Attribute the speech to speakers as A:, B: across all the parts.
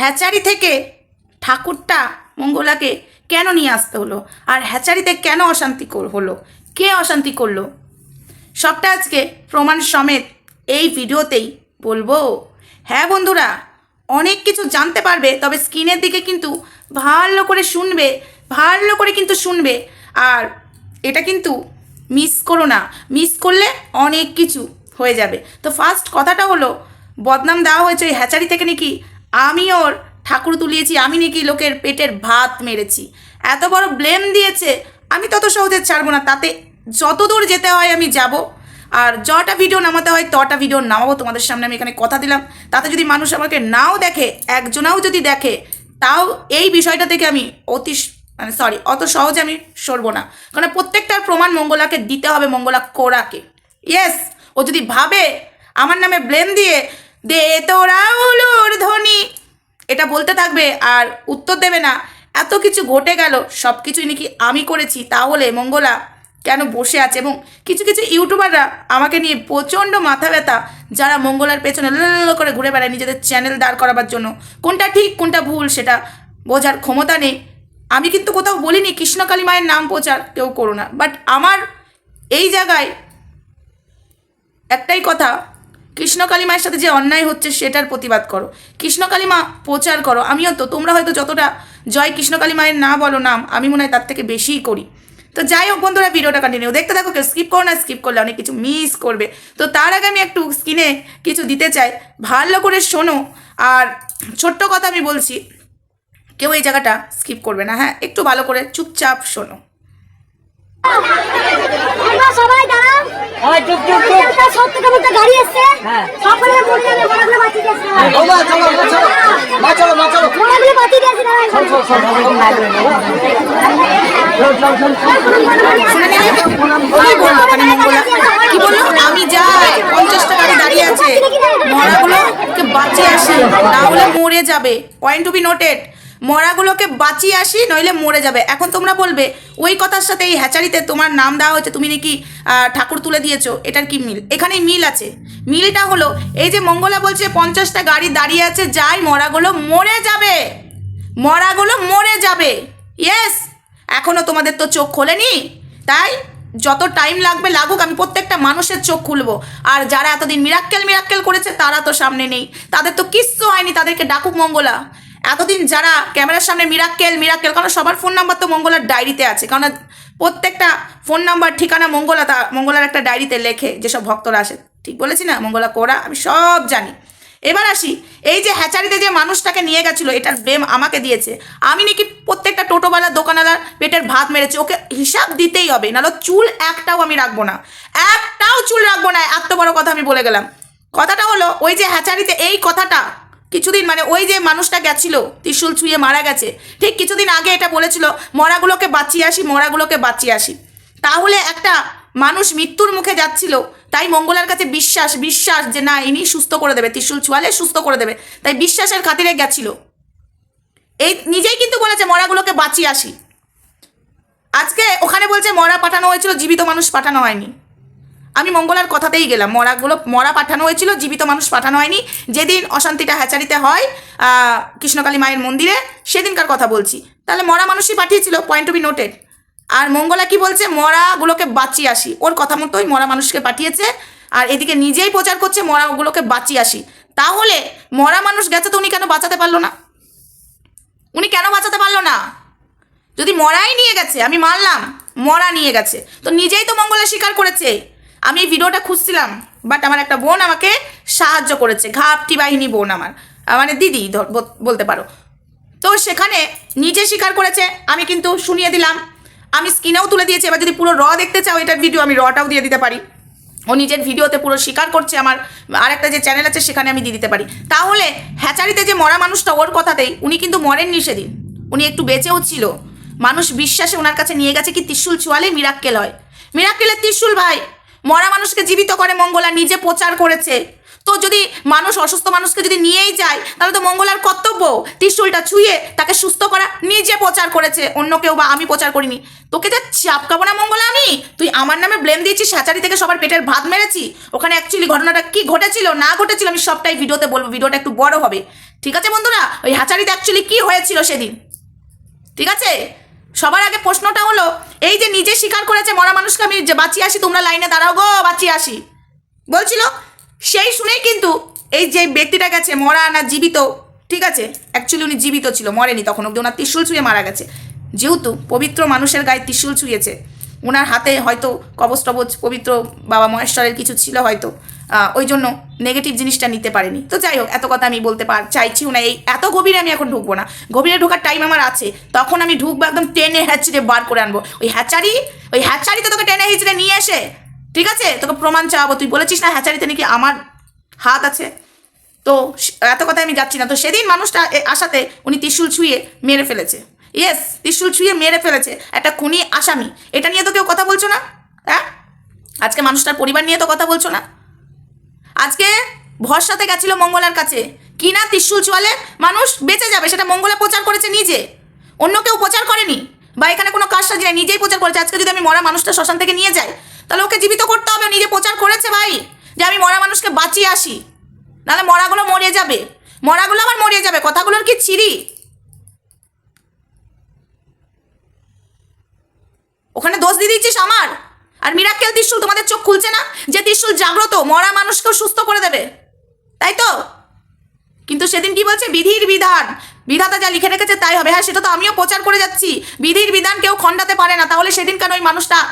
A: Hatchery থেকে ঠাকুরটা মঙ্গলাকে কেন নিয়ে আসতে হলো? আর হ্যাচারিতে কেন অশান্তি হলো? কে অশান্তি করল? সবটা আজকে প্রমাণ সমেত এই ভিডিওতেই বলব। হ্যাঁ বন্ধুরা, অনেক কিছু জানতে পারবে, তবে স্ক্রিনের দিকে কিন্তু ভালো করে শুনবে, ভালো করে কিন্তু শুনবে। আর এটা কিন্তু মিস করো না, মিস করলে অনেক কিছু হয়ে যাবে। তো ফার্স্ট কথাটা হলো, বদনাম দেওয়া হয়েছে ওই হ্যাচারি থেকে নাকি আমি ওর ঠাকুর তুলিয়েছি, আমি নাকি লোকের পেটের ভাত মেরেছি। এত বড় ব্লেম দিয়েছে, আমি তত সহজে ছাড়বো না, তাতে যত দূর যেতে হয় আমি যাব। আর যটা ভিডিও নামাতে হয়, তটা ভিডিও নামাবো, তোমাদের সামনে আমি এখানে কথা দিলাম। তাতে যদি মানুষ আমাকে নাও দেখে, একজনাও যদি দেখে, তাও এই বিষয়টা থেকে আমি অতি মানে সরি অত সহজে আমি সরবো না। কারণ প্রত্যেকটার প্রমাণ মঙ্গলাকে দিতে হবে, মঙ্গলা কোরাকে। ইয়েস ও যদি ভাবে, আমার নামে ব্লেম দিয়ে দে তোরা উলুর ধ্বনি। এটা বলতে থাকবে আর উত্তর দেবে না। এত কিছু ঘটে গেল সব কিছুই নাকি আমি করেছি, তাহলে মঙ্গলা কেন বসে আছে? এবং কিছু কিছু ইউটিউবাররা আমাকে নিয়ে প্রচণ্ড মাথা ব্যথা, যারা মঙ্গলার পেছনে লল করে ঘুরে বেড়ায় নিজেদের চ্যানেল দাঁড় করাবার জন্য। কোনটা ঠিক, কোনটা ভুল, সেটা বোঝার ক্ষমতা নেই। আমি কিন্তু কোথাও বলিনি কৃষ্ণকালী মায়ের নাম প্রচার কেউ করো না। বাট আমার এই জায়গায় একটাই কথা কৃষ্ণকালী মায়ের সাথে যে অন্যায় হচ্ছে সেটার প্রতিবাদ করো। কৃষ্ণকালী মা প্রচার করো। আমিও তো তোমরা হয়তো যতটা জয় কৃষ্ণকালী মায়ের না বলো নাম, আমি মনে হয় তার থেকে বেশিই করি। তো যাই হোক বন্ধুরা, ভিডিওটা কন্টিনিউ দেখতে থাকো, কেউ স্কিপ করো না স্কিপ করলে অনেক কিছু মিস করবে। তো তার আগে আমি একটু স্ক্রিনে কিছু দিতে চাই। ভালো করে শোনো। আর ছোট্ট কথা আমি বলছি, কেউ এই জায়গাটা স্কিপ করবে না। হ্যাঁ একটু ভালো করে চুপচাপ শোনো।
B: সবাই
A: কি বলল আমি যাই পঞ্চাশটা গাড়ি দাঁড়িয়ে আছে মরাগুলোকে বাঁচিয়ে আসি না হলে মরে যাবে পয়েন্ট টু বি নোটেড মরাগুলোকে বাঁচিয়ে আসি, নইলে মরে যাবে। এখন তোমরা বলবে, ওই কথার সাথে এই হ্যাচারিতে তোমার নাম দেওয়া হয়েছে, তুমি নাকি ঠাকুর তুলে দিয়েছ। এটার কি মিল? এখানে মিল আছে। মিলটা হলো, এই যে মঙ্গলা বলছে, পঞ্চাশটা গাড়ি দাঁড়িয়ে আছে, যাই, মরাগুলো মরে যাবে। মরাগুলো মরে যাবে। ইয়েস এখনও তোমাদের তো চোখ খোলেনি? তাই, যত টাইম লাগবে, লাগুক, আমি প্রত্যেকটা মানুষের চোখ খুলবো। আর যারা এতদিন মিরাক্কেল মিরাক্কেল করেছে, তারা তো সামনে নেই। তাদের তো কিচ্ছু হয়নি, তাদেরকে ডাকুক মঙ্গলা। এতদিন যারা ক্যামেরার সামনে মিরাক্কেল মিরাক্কেল, কারণ সবার ফোন নাম্বার তো মঙ্গলার ডায়েরিতে আছে। কারণ প্রত্যেকটা ফোন নাম্বার ঠিকানা মঙ্গলা তা মঙ্গলার একটা ডায়েরিতে লেখে যেসব ভক্তরা আসে। ঠিক বলেছি না? মঙ্গলা কোরা, আমি সব জানি। এবার আসি, এই যে হ্যাচারিতে যে মানুষটাকে নিয়ে গেছিল, এটার ব্লেম আমাকে দিয়েছে। আমি নাকি প্রত্যেকটা টোটোওয়ালা দোকানওয়ালার পেটের ভাত মেরেছি। ওকে হিসাব দিতেই হবে, নাহলে চুল একটাও আমি রাখব না। একটাও চুল রাখব না, এত বড় কথা আমি বলে গেলাম। কথাটা হলো, ওই যে হ্যাচারিতে এই কথাটা কিছুদিন মানে ওই যে মানুষটা গেছিল, ত্রিশুল ছুঁয়ে মারা গেছে, ঠিক কিছুদিন আগে এটা বলেছিল, মরাগুলোকে বাঁচিয়ে আসি, মরাগুলোকে বাঁচিয়ে আসি। তাহলে একটা মানুষ মৃত্যুর মুখে যাচ্ছিল, তাই মঙ্গলার কাছে বিশ্বাস বিশ্বাস যে না, ইনি সুস্থ করে দেবে, ত্রিশুল ছুয়ালে সুস্থ করে দেবে, তাই বিশ্বাসের খাতিরে গেছিল। এই নিজেই কিন্তু বলেছে, মরাগুলোকে বাঁচিয়ে আসি। আজকে ওখানে বলছে, মরা পাঠানো হয়েছিল, জীবিত মানুষ পাঠানো হয়নি। আমি মঙ্গলার কথাতেই গেলাম। মরাগুলো, মরা পাঠানো হয়েছিল, জীবিত মানুষ পাঠানো হয়নি। যেদিন অশান্তিটা হ্যাচারিতে হয় কৃষ্ণকালী মায়ের মন্দিরে, সেদিনকার কথা বলছি। তাহলে মরা মানুষই পাঠিয়েছিল পয়েন্ট টু বি নোটেড আর মঙ্গলা কি বলছে? মরাগুলোকে বাঁচিয়ে আসি। ওর কথা মতোই মরা মানুষকে পাঠিয়েছে, আর এদিকে নিজেই প্রচার করছে, মরাগুলোকে বাঁচিয়ে আসি। তাহলে মরা মানুষ গেছে তো উনি কেন বাঁচাতে পারল না? উনি কেন বাঁচাতে পারল না? যদি মরাই নিয়ে গেছে, আমি মানলাম, মরা নিয়ে গেছে। তো নিজেই তো মঙ্গলা স্বীকার করেছে। আমি এই ভিডিওটা খুঁজছিলাম বাট আমার একটা বোন আমাকে সাহায্য করেছে, ঘাপটি বাহিনী বোন আমার মানে দিদি বলতে পারো। তো সেখানে নিজে স্বীকার করেছে, আমি কিন্তু শুনিয়ে দিলাম। আমি স্ক্রিনেও তুলে দিয়েছি, এবার যদি পুরো র দেখতে চাও এটার ভিডিও আমি রটাও দিয়ে দিতে পারি। ও নিজের ভিডিওতে পুরো স্বীকার করছে আমার, আরেকটা যে চ্যানেল আছে সেখানে আমি দিয়ে দিতে পারি। তাহলে হ্যাচারিতে যে মরা মানুষটা ওর কথাতেই, উনি কিন্তু মরেননি সেদিন। উনি একটু বেঁচেও ছিল। মানুষ বিশ্বাসে ওনার কাছে নিয়ে গেছে কি ত্রিশুল ছোয়ালে মিরাক্কেল হয়। মিরাক্কেলের ত্রিশুল ভাই মরা মানুষকে জীবিত করে মঙ্গলা নিজে প্রচার করেছে। তো যদি মানুষ, অসুস্থ মানুষকে যদি নিয়েই যায়, তাহলে তো মঙ্গলার কর্তব্য। ত্রিশুলটা ছুঁয়ে তাকে সুস্থ করা, নিজে প্রচার করেছে। অন্য কেউ বা আমি প্রচার করিনি। তোকে যা চাপকাবো না মঙ্গলা আমি? তুই আমার নামে ব্লেম দিয়েছিস হ্যাচারি থেকে সবার পেটের ভাত মেরেছি? ওখানে অ্যাকচুয়ালি ঘটনাটা কি ঘটেছিল, না ঘটেছিল, আমি সবটাই ভিডিওতে বলব। ভিডিওটা একটু বড় হবে। ঠিক আছে বন্ধুরা? ওই হ্যাচারিতে অ্যাকচুয়ালি কি হয়েছিল সেদিন? ঠিক আছে? সবার আগে প্রশ্নটা হলো এই যে নিজে স্বীকার করেছে মরা মানুষকে, আমি যে বাঁচিয়ে আসি, তোমরা লাইনে দাঁড়াও গো, বাঁচিয়ে আসি। বলছিল, সেই শুনেই কিন্তু এই যে ব্যক্তিটা গেছে, মরা না জীবিত, ঠিক আছে? অ্যাকচুয়ালি উনি জীবিত ছিল, মরেনি তখন অব্দি ওনার ত্রিশুল ছুঁয়ে মারা গেছে। যেহেতু পবিত্র মানুষের গায়ে ত্রিশুল ছুঁয়েছে ওনার হাতে হয়তো কবচ টবচ পবিত্র বাবা মহেশ্বরের কিছু ছিল হয়তো। ওই জন্য নেগেটিভ জিনিসটা নিতে পারেনি। তো যাই হোক, এত কথা আমি বলতে পার চাইছিও না। এই এত গভীরে আমি এখন ঢুকবো না। গভীরে ঢোকার টাইম আমার আছে। তখন আমি ঢুকবো একদম টেনে হ্যাচড়ে বার করে আনব। ওই হ্যাচারি? ওই হ্যাচারিতে তোকে টেনে হিচড়ে নিয়ে এসে। ঠিক আছে? তোকে প্রমাণ চাওয়াবো। তুই বলেছিস না হ্যাচারিতে নাকি আমার হাত আছে? তো এত কথা আমি যাচ্ছি না। তো সেদিন মানুষটা আসাতে উনি ত্রিশুল ছুঁয়ে মেরে ফেলেছে। ইয়েস ত্রিশুল ছুঁয়ে মেরে ফেলেছে। একটা খুনি আসামি। এটা নিয়ে তো কেউ কথা বলছো না? হ্যাঁ? আজকে মানুষটার পরিবার নিয়ে তো কথা বলছো না? আজকে ভরসাতে গেছিল মঙ্গলার কাছে। কি না ত্রিশুল ছোয়ালে মানুষ বেঁচে যাবে, সেটা মঙ্গলা প্রচার করেছে নিজে। অন্য কেউ প্রচার করেনি। বা এখানে কোনো কাজ সাজি নাই নিজেই প্রচার করেছে। আজকে যদি আমি মরা মানুষটা শ্মশান থেকে নিয়ে যাই, তাহলে ওকে জীবিত করতে হবে। নিজে প্রচার করেছে ভাই, যে আমি মরা মানুষকে বাঁচিয়ে আসি। নাহলে মরাগুলো মরে যাবে। মরাগুলো আবার মরে যাবে। কথাগুলোর কি ছিরি? ওখানে দোষ দিয়ে দিচ্ছিস আমার? আর মিরাক্কেল ত্রিশুল তোমাদের চোখ খুলছে না? যে ত্রিশুল জাগ্রত, মরা মানুষকেও সুস্থ করে দেবে। তাই তো? কিন্তু সেদিন কি বলছে? বিধির বিধান। বিধাতা যা লিখে রেখেছে তাই হবে। হ্যাঁ সেটা তো আমিও প্রচার করে যাচ্ছি। বিধির বিধান কেউ খণ্ডাতে পারে না। তাহলে সেদিন কেন ওই মানুষটা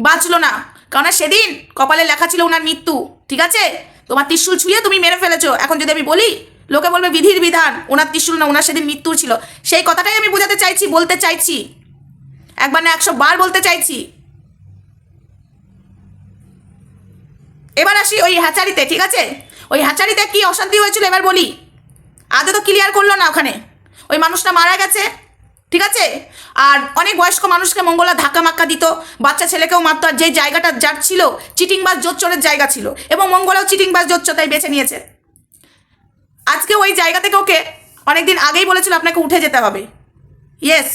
A: বাঁচলো না? কারণ সেদিন কপালে লেখা ছিল ওনার মৃত্যু। ঠিক আছে? তোমার ত্রিশুল ছুঁয়ে তুমি মেরে ফেলেছো। এখন যদি আমি বলি, লোকে বলবে বিধির বিধান। ওনার ত্রিশুল না, ওনার সেদিন মৃত্যু ছিল। সেই কথাটাই আমি বোঝাতে চাইছি, বলতে চাইছি। একবার না একশো বার বলতে চাইছি। এবার আসি ওই হ্যাচারিতে ঠিক আছে? ওই হ্যাচারিতে কি অশান্তি হয়েছিল এবার বলি। আদৌ তো ক্লিয়ার করল না ওখানে। ওই মানুষটা মারা গেছে, ঠিক আছে? আর অনেক বয়স্ক মানুষকে মঙ্গলা ধাক্কা মাক্কা দিত, বাচ্চা ছেলেকেও মারতো, আর যে জায়গাটা যার ছিল, চিটিংবাজ জোচ্চরের জায়গা ছিল, এবং মঙ্গলাও চিটিংবাজ জোচ্চর তাই বেছে নিয়েছে। আজকে ওই জায়গা থেকে ওকে অনেকদিন আগেই বলেছিল আপনাকে উঠে যেতে হবে। ইয়েস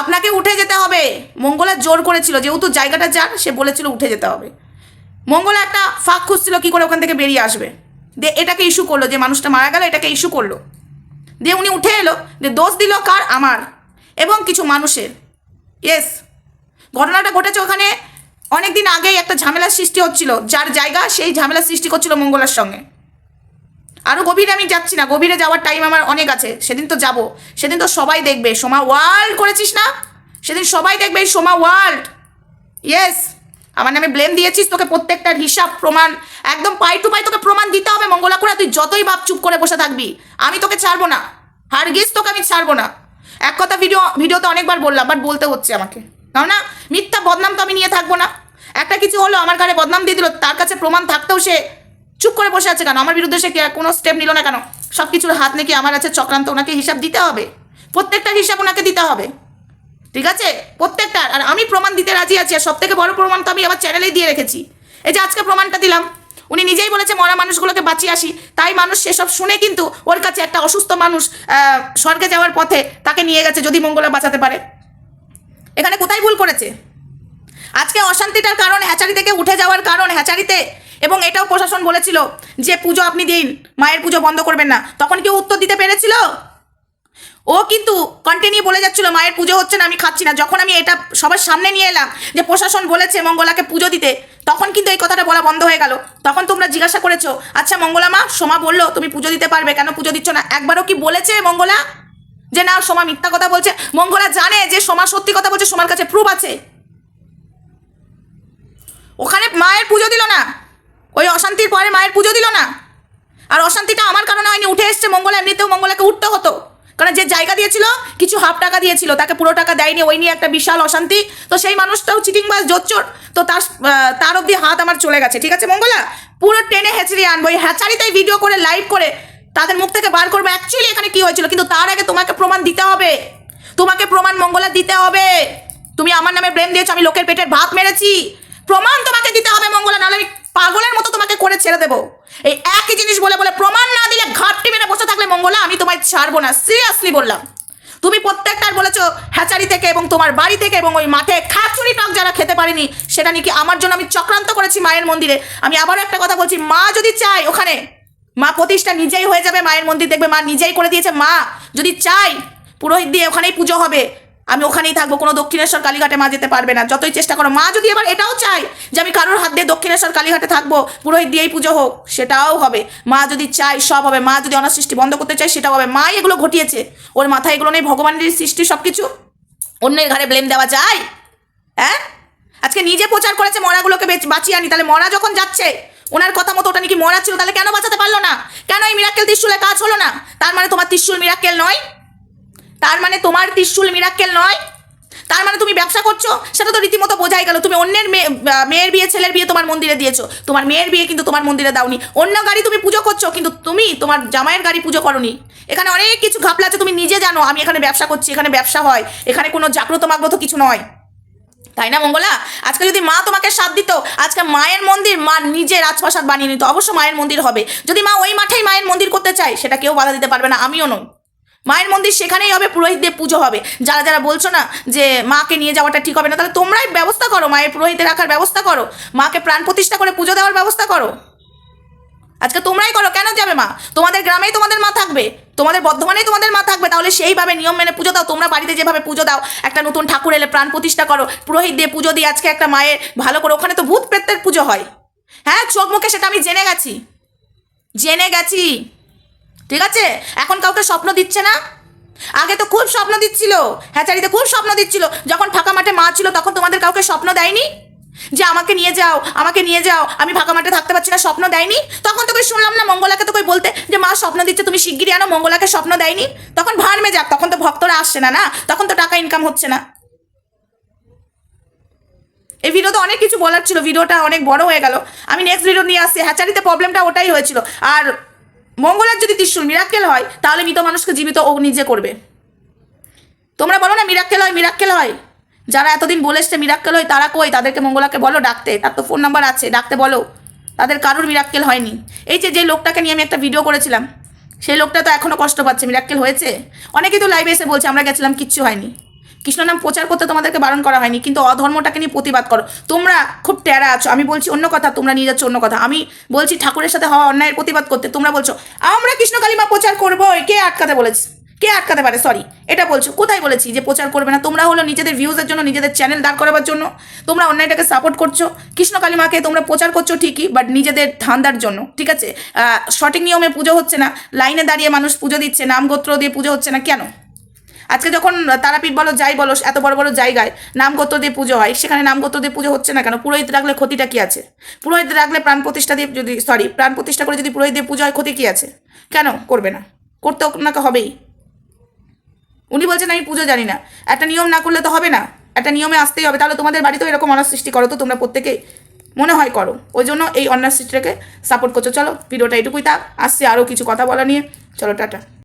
A: আপনাকে উঠে যেতে হবে। মঙ্গলা জোর করেছিল, যেহেতু জায়গাটা যার, সে বলেছিল উঠে যেতে হবে। মঙ্গলা একটা ফাঁক খুঁজছিল কী করে ওখান থেকে বেরিয়ে আসবে। দিয়ে এটাকে ইস্যু করল, যে মানুষটা মারা গেল, এটাকে ইস্যু করল। দিয়ে উনি উঠে এলো দিয়ে দোষ দিল কার? আমার এবং কিছু মানুষের। ইয়েস ঘটনাটা ঘটেছে ওখানে অনেক দিন আগেই একটা ঝামেলার সৃষ্টি হচ্ছিল, যার জায়গা সেই ঝামেলার সৃষ্টি করছিল মঙ্গলার সঙ্গে। আরও গভীরে আমি যাচ্ছি না, গভীরে যাওয়ার টাইম আমার অনেক আছে, সেদিন তো যাব। সেদিন তো সবাই দেখবে, সোমা ওয়ার্ল্ড করেছিস না? সেদিন সবাই দেখবে এই সোমা ওয়ার্ল্ড ইয়েস আমার নামে ব্লেম দিয়েছিস, তোকে প্রত্যেকটার হিসাব প্রমাণ, একদম পাই টু পাই তোকে প্রমাণ দিতে হবে মঙ্গলা করে তুই যতই বাপ চুপ করে বসে থাকবি, আমি তোকে ছাড়বো না, হারগিস তোকে আমি ছাড়বো না। এক কথা ভিডিও ভিডিওতে অনেকবার বললাম বাট বলতে হচ্ছে আমাকে। কারণ না, মিথ্যা বদনাম তো আমি নিয়ে থাকব না। একটা কিছু হলো, আমার ঘরে বদনাম দিয়ে দিল, তার কাছে প্রমাণ থাকতেও সে চুপ করে বসে আছে কেন? আমার বিরুদ্ধে সে কোনো স্টেপ নিল না কেন? সব কিছুর হাত নাকি আমার আছে, চক্রান্ত ওনাকে হিসাব দিতে হবে। প্রত্যেকটা হিসাব ওনাকে দিতে হবে। ঠিক আছে? প্রত্যেকটার আর আমি প্রমাণ দিতে রাজি আছি, আর সব থেকে বড় প্রমাণ তো আমি আমার চ্যানেলেই দিয়ে রেখেছি। এই যে আজকে প্রমাণটা দিলাম, উনি নিজেই বলেছে, মরা মানুষগুলোকে বাঁচিয়ে আসি। তাই মানুষ সেসব শুনে কিন্তু ওর কাছে একটা অসুস্থ মানুষ স্বর্গে যাওয়ার পথে তাকে নিয়ে গেছে, যদি মঙ্গলা বাঁচাতে পারে। এখানে কোথায় ভুল করেছে? আজকে অশান্তিটার কারণ, হ্যাচারি থেকে উঠে যাওয়ার কারণ, হ্যাচারিতে, এবং এটাও প্রশাসন বলেছিল যে, পুজো আপনি দিন, মায়ের পুজো বন্ধ করবেন না। তখন কেউ উত্তর দিতে পেরেছিল? ও কিন্তু কন্টিনিউ বলে যাচ্ছিল, মায়ের পুজো হচ্ছে না, আমি খাচ্ছি না। যখন আমি এটা সবার সামনে নিয়ে এলাম যে প্রশাসন বলেছে মঙ্গলাকে পুজো দিতে, তখন কিন্তু এই কথাটা বলা বন্ধ হয়ে গেল। তখন তোমরা জিজ্ঞাসা করেছ আচ্ছা মঙ্গলা মা, সোমা বলল তুমি পুজো দিতে পারবে, কেন পুজো দিচ্ছ না? একবারও কি বলেছে মঙ্গলা? যে না, সোমা মিথ্যা কথা বলছে। মঙ্গলা জানে যে সোমা সত্যি কথা বলছে, সোমার কাছে প্রুফ আছে। ওখানে মায়ের পুজো দিল না। ওই অশান্তির পরে মায়ের পুজো দিল না। আর অশান্তিটা আমার কারণে হয়নি, উঠে এসছে মঙ্গলা, এমনিতেও মঙ্গলাকে উঠতে হতো। কারণ যে জায়গা দিয়েছিল, কিছু হাফ টাকা দিয়েছিল, তাকে পুরো টাকা দেয়নি, ওই নিয়ে একটা বিশাল অশান্তি। তো সেই মানুষটাও চিটিংবাজ জোচ্চর। তো তার তার অবধি হাত আমার চলে গেছে, ঠিক আছে মঙ্গলা? পুরো টেনে হেঁচড়ে আনব, এই হ্যাচারিতেই ভিডিও করে লাইভ করে, তাদের মুখ থেকে বার করব। অ্যাকচুয়ালি এখানে কি হয়েছিল, কিন্তু তার আগে তোমাকে প্রমাণ দিতে হবে। তোমাকে প্রমাণ মঙ্গলা দিতে হবে। তুমি আমার নামে ব্লেম দিয়েছ, আমি লোকের পেটের ভাত মেরেছি। প্রমাণ তোমাকে দিতে হবে মঙ্গলা, নাহলে আমি পাগলের মতো তোমাকে করে ছেড়ে দেবো। এই একই জিনিস বলে বলে প্রমাণ না দিলে ঘাটটি মেরে বসে থাকলে মঙ্গলা, আমি তোমায় ছাড়বো না। সিরিয়াসলি বললাম। তুমি প্রত্যেকটার বলেছ হ্যাচারি থেকে এবং তোমার বাড়ি থেকে এবং ওই মাঠে খাচুরি টক যারা খেতে পারেনি, সেটা নাকি আমার জন্য আমি চক্রান্ত করেছি মায়ের মন্দিরে। আমি আবারও একটা কথা বলছি, মা যদি চায় ওখানে, মা প্রতিষ্ঠা নিজেই হয়ে যাবে মায়ের মন্দির, দেখবে মা নিজেই করে দিয়েছে। মা যদি চাই পুরোহিত দিয়ে ওখানেই পুজো হবে। আমি ওখানেই থাকব, কোনো দক্ষিণেশ্বর কালীঘাটে মা যেতে পারবে না। যতই চেষ্টা করো, মা যদি এবার এটাও চাই যে আমি কারোর হাত দিয়ে দক্ষিণেশ্বর কালীঘাটে থাকব, পুরোহিত দিয়েই পুজো হোক, সেটাও হবে। মা যদি চাই সব হবে। মা যদি অনাসৃষ্টি বন্ধ করতে চাই সেটাও হবে। মা এগুলো ঘটিয়েছে। ওর মাথায় এগুলো নেই ভগবানের সৃষ্টি সব কিছু অন্যের ঘাড়ে ব্লেম দেওয়া যায়। হ্যাঁ? আজকে নিজে প্রচার করেছে মরাগুলোকে বেচ- বাঁচিয়ে আনি। তাহলে মরা যখন যাচ্ছে, ওনার কথা মতো ওটা নাকি মরা ছিল, তাহলে কেন বাঁচাতে পারল না? কেন এই মিরাক্কেল ত্রিশুলে কাজ হলো না? তার মানে তোমার ত্রিশুল মিরাক্কেল নয়। তার মানে তোমার ত্রিশুল মিরাক্কেল নয়। তার মানে তুমি ব্যবসা করছ, সেটা তো রীতিমতো বোঝাই গেল। তুমি অন্যের মেয়ে মেয়ের বিয়ে, ছেলের বিয়ে তোমার মন্দিরে দিয়েছ। তোমার মেয়ের বিয়ে কিন্তু তোমার মন্দিরে দাওনি। অন্য গাড়ি তুমি পুজো করছ, কিন্তু তুমি তোমার জামাইয়ের গাড়ি পুজো করনি। এখানে অনেক কিছু ঘাপলা আছে, তুমি নিজে জানো, আমি এখানে ব্যবসা করছি, এখানে ব্যবসা হয়। এখানে কোনো জাগ্রত মাগ্রত কিছু নয়। তাই না, মঙ্গলা? আজকে যদি মা তোমাকে সাথ দিত, আজকে মায়ের মন্দির মা নিজে রাজপ্রাসাদ বানিয়ে নিত। অবশ্য মায়ের মন্দির হবে। যদি মা ওই মাঠেই মায়ের মন্দির করতে চায়, সেটা কেউ বাধা দিতে পারবে না, আমিও নই। মায়ের মন্দির সেখানেই হবে, পুরোহিতদের পুজো হবে। যারা যারা বলছো না যে মাকে নিয়ে যাওয়াটা ঠিক হবে না, তাহলে তোমরাই ব্যবস্থা করো, মায়ের পুরোহিতে রাখার ব্যবস্থা করো। মাকে প্রাণ প্রতিষ্ঠা করে পুজো দেওয়ার ব্যবস্থা করো। আজকে তোমরাই করো, কেন যাবে মা? তোমাদের গ্রামেই তোমাদের মা থাকবে, তোমাদের বর্ধমানেই তোমাদের মা থাকবে, তাহলে সেইভাবে নিয়ম মেনে পুজো দাও, তোমরা বাড়িতে যেভাবে পুজো দাও, একটা নতুন ঠাকুর এলে প্রাণ প্রতিষ্ঠা করো, পুরোহিত দিয়ে পুজো দিয়ে আজকে একটা মায়ের ভালো করে, ওখানে তো ভূত প্রেতের পুজো হয়। হ্যাঁ চোখ মুখে সেটা আমি জেনে গেছি। জেনে গেছি। ঠিক আছে? এখন কাউকে স্বপ্ন দিচ্ছে না? আগে তো খুব স্বপ্ন দিচ্ছিল। হ্যাচারিতে খুব স্বপ্ন দিচ্ছিল। যখন ফাঁকা মাঠে মা ছিল, তখন তোমাদের কাউকে স্বপ্ন দেয়নি? যে আমাকে নিয়ে যাও, আমাকে নিয়ে যাও, আমি ফাঁকা মাঠে থাকতে পারছি না, স্বপ্ন দেয়নি? তখন তো কই শুনলাম না, মঙ্গলাকে তো কই বলতে যে মা স্বপ্ন দিচ্ছে, তুমি শিগগিরই আনো, মঙ্গলাকে স্বপ্ন দেয়নি? তখন ভাড়মে যাক তখন তো ভক্তরা আসছে না না? তখন তো টাকা ইনকাম হচ্ছে না। এই ভিডিওতে অনেক কিছু বলার ছিল ভিডিওটা অনেক বড় হয়ে গেল। আমি নেক্সট ভিডিও নিয়ে আসছি। হ্যাচারিতে প্রবলেমটা ওটাই হয়েছিল। আর মঙ্গলার যদি ত্রিশুল মিরাক্কেল হয়, তাহলে মৃত মানুষকে জীবিত ও নিজে করবে। তোমরা বলো না, মিরাক্কেল হয় মিরাক্কেল হয়। যারা এতদিন বলে এসছে মিরাক্কেল হয়, তারা কই? তাদেরকে মঙ্গলাকে বলো, ডাকতে। তার তো ফোন নাম্বার আছে, ডাকতে বলো। তাদের কারোর মিরাক্কেল হয়নি। এই যে যে লোকটাকে নিয়ে আমি একটা ভিডিও করেছিলাম, সেই লোকটা তো এখনও কষ্ট পাচ্ছে, মিরাক্কেল হয়েছে? অনেকেই তো লাইভে এসে বলছে, আমরা গেছিলাম, কিচ্ছু হয়নি। কৃষ্ণ নাম প্রচার করতে তোমাদেরকে বারণ করা হয়নি, কিন্তু অধর্মটাকে নিয়ে প্রতিবাদ করো। তোমরা খুব টেরা আছো, আমি বলছি অন্য কথা, তোমরা নিয়ে যাচ্ছ অন্য কথা। আমি বলছি ঠাকুরের সাথে হওয়া অন্যায়ের প্রতিবাদ করতে, তোমরা বলছো, আমরা কৃষ্ণ কালিমা প্রচার করব কে আটকাতে বলেছে? কে আটকাতে পারে? সরি এটা বলছো, কোথায় বলেছি যে প্রচার করবে না? তোমরা হলো নিজেদের ভিউজের জন্য, নিজেদের চ্যানেল দাঁড় করাবার জন্য, তোমরা অন্যায়টাকে সাপোর্ট করছ। কৃষ্ণ কালিমাকে তোমরা প্রচার করছ ঠিকই বাট নিজেদের ধান্দার জন্য, ঠিক আছে? সঠিক নিয়মে পুজো হচ্ছে না, লাইনে দাঁড়িয়ে মানুষ পুজো দিচ্ছে নাম গোত্র দিয়ে পুজো হচ্ছে না, কেন? আজকে যখন তারাপীঠ বলো, যাই বলো, এত বড় বড় জায়গায় নামগত দিয়ে পুজো হয়, সেখানে নামগত দিয়ে পুজো হচ্ছে না কেন? পুরোহিত রাখলে ক্ষতিটা কি আছে? পুরোহিত রাখলে প্রাণ প্রতিষ্ঠা দিয়ে যদি সরি প্রাণ প্রতিষ্ঠা করে যদি পুরোহিত দিয়ে পুজো হয়, ক্ষতি কি আছে? কেন? করবে না। করতে ওনাকে হবেই। উনি বলছেন, আমি পুজো জানি না। একটা নিয়ম না করলে তো হবে না। একটা নিয়মে আসতেই হবে। তাহলে তোমাদের বাড়িতেও এরকম অনার সৃষ্টি করো তো, তোমরা প্রত্যেকেই মনে হয় করো। ওই জন্য এই অনার সৃষ্টিটাকে সাপোর্ট করছ। চলো, ভিডিওটা এটুকুই থাক। আসছে আরও কিছু কথা বলা নিয়ে। চলো, টাটা।